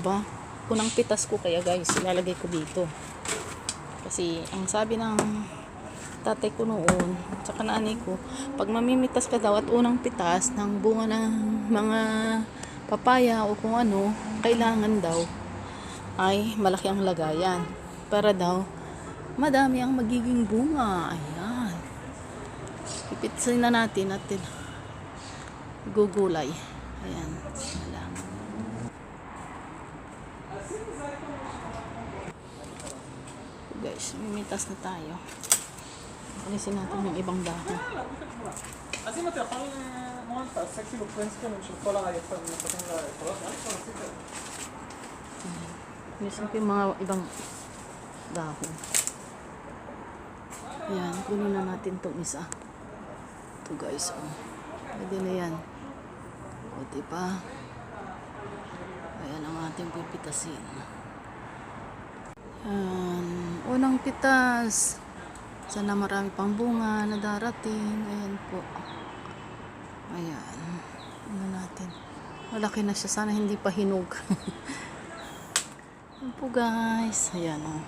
ba? Unang pitas ko kaya guys, ilalagay ko dito. Kasi ang sabi ng tatay ko noon, tsaka nanay ko, pag mamimitas ka daw at unang pitas ng bunga ng mga papaya o kung ano, kailangan daw ay malaki ang lagayan. Para daw, madami ang magiging bunga. Ayan. Pipitsin na natin at gugulay. Ayan. Wala. guys mimitas na tayo. Alisin natin yung ibang dahon. Kasi mati ako monta sexy look friends ko nung chocolate ay pa na pating la alisin ko yung mga ibang dahon. Yan kunin na natin tong isa ito guys oh. pwede na yan. O diba? Ayan ang ating pipitasin. Ayan. Unang pitas. Sana marami pang bunga na darating. Ayan po. Ayan. Ano natin. Malaki na siya. Sana hindi pa hinog. Ayan po guys. Ayan o. Oh.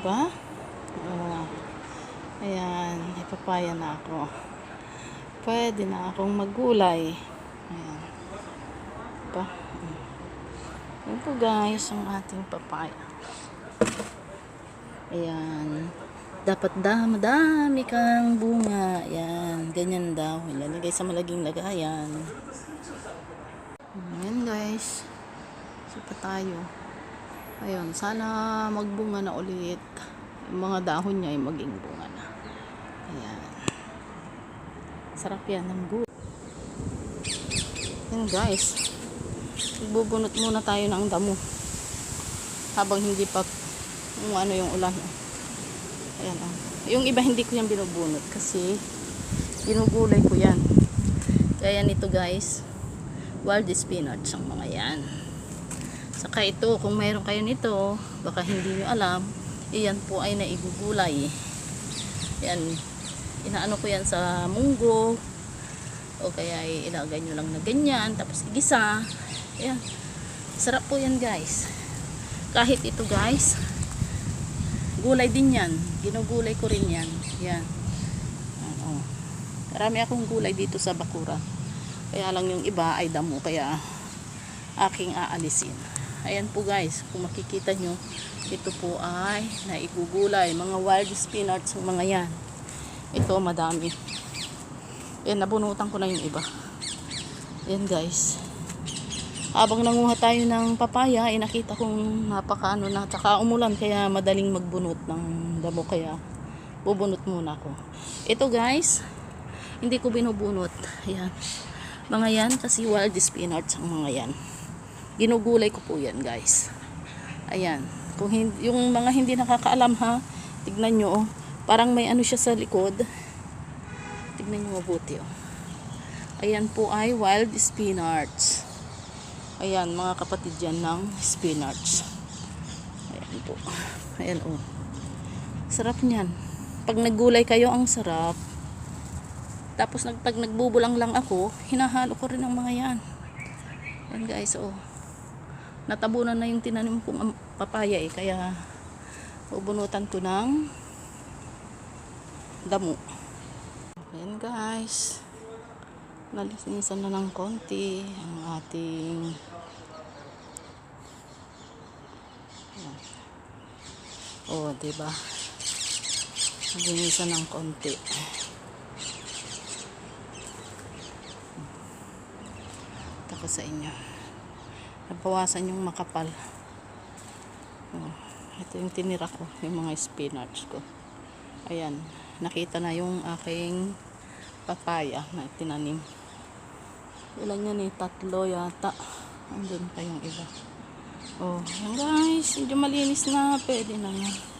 Diba? Oh. Ayan. Ipapaya na ako. Pwede na akong maggulay. Ayan. Diba? Ayan po guys. Ang ating papaya. Ayan. Dapat da, madami kang bunga. Ayan. Ganyan daw. Ilalagay sa malaging lagayan. Ayan guys. Isa tayo. Ayun. Sana magbunga na ulit. Yung mga dahon niya ay maging bunga na. Ayan. Sarap yan ng gulay. Ayan guys. Bubunot muna tayo ng damo. Habang hindi pa kung ano yung ulan. Ayan oh. Yung iba hindi ko yan binubunot kasi ginugulay ko yan. Kaya nito guys, wild spinach ang mga yan. Saka ito, kung mayroon kayo nito, baka hindi nyo alam, iyan po ay naigugulay. Yan, inaano ko yan sa munggo, o kaya ay ilagay nyo lang na ganyan, tapos igisa. Ayan, sarap po yan guys. Kahit ito guys, gulay din yan. Ginugulay ko rin yan. Yan. Oo. Marami akong gulay dito sa Bakura. Kaya lang yung iba ay damo. Kaya aking aalisin. Ayan po guys. Kung makikita nyo, ito po ay naigugulay. Mga wild spinach. Mga yan. Ito madami. Yan, nabunutan ko na yung iba. Yan guys habang nanguha tayo ng papaya, ay nakita kong napakaano na, tsaka umulan kaya madaling magbunot ng damo kaya bubunot muna ako. Ito guys, hindi ko binubunot. Ayan. Mga yan kasi wild spinach ang mga yan. Ginugulay ko po yan guys. Ayan. Kung hindi, yung mga hindi nakakaalam ha, tignan nyo oh. Parang may ano siya sa likod. Tignan nyo mabuti oh. Ayan po ay wild spinach. Ayan, mga kapatid yan ng spinach. Ayan po. Ayan o. Oh. Sarap niyan. Pag naggulay kayo, ang sarap. Tapos nag, pag nagbubulang lang ako, hinahalo ko rin ang mga yan. Ayan guys, oh. Natabunan na yung tinanim kong papaya eh. Kaya, ubunutan ko ng damo. Ayan guys nalinisan na ng konti ang ating oh di ba nalinisan ng konti. Tako sa inyo. Nabawasan yung makapal. Oh, ito yung tinira ko yung mga spinach ko. Ayan nakita na yung aking papaya na tinanim. Ilan yan eh? Tatlo yata. Andun pa yung iba oh guys medyo malinis na. Pwede na yan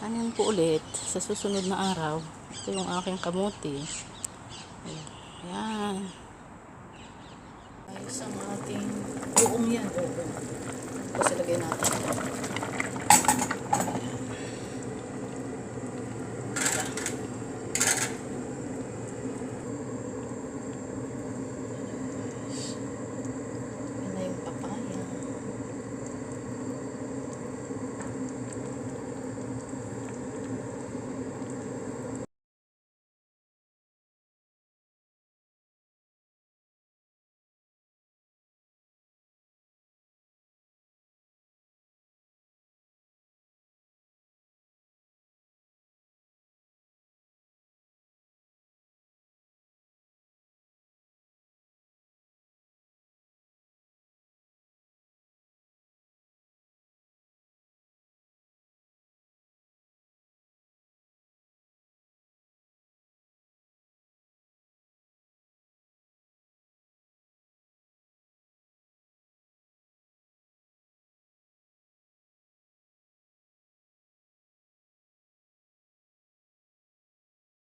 anin ko ulit sa susunod na araw. Ito yung aking kamuti. Ayan. Ayos ang ating buong yan. Tapos ilagay natin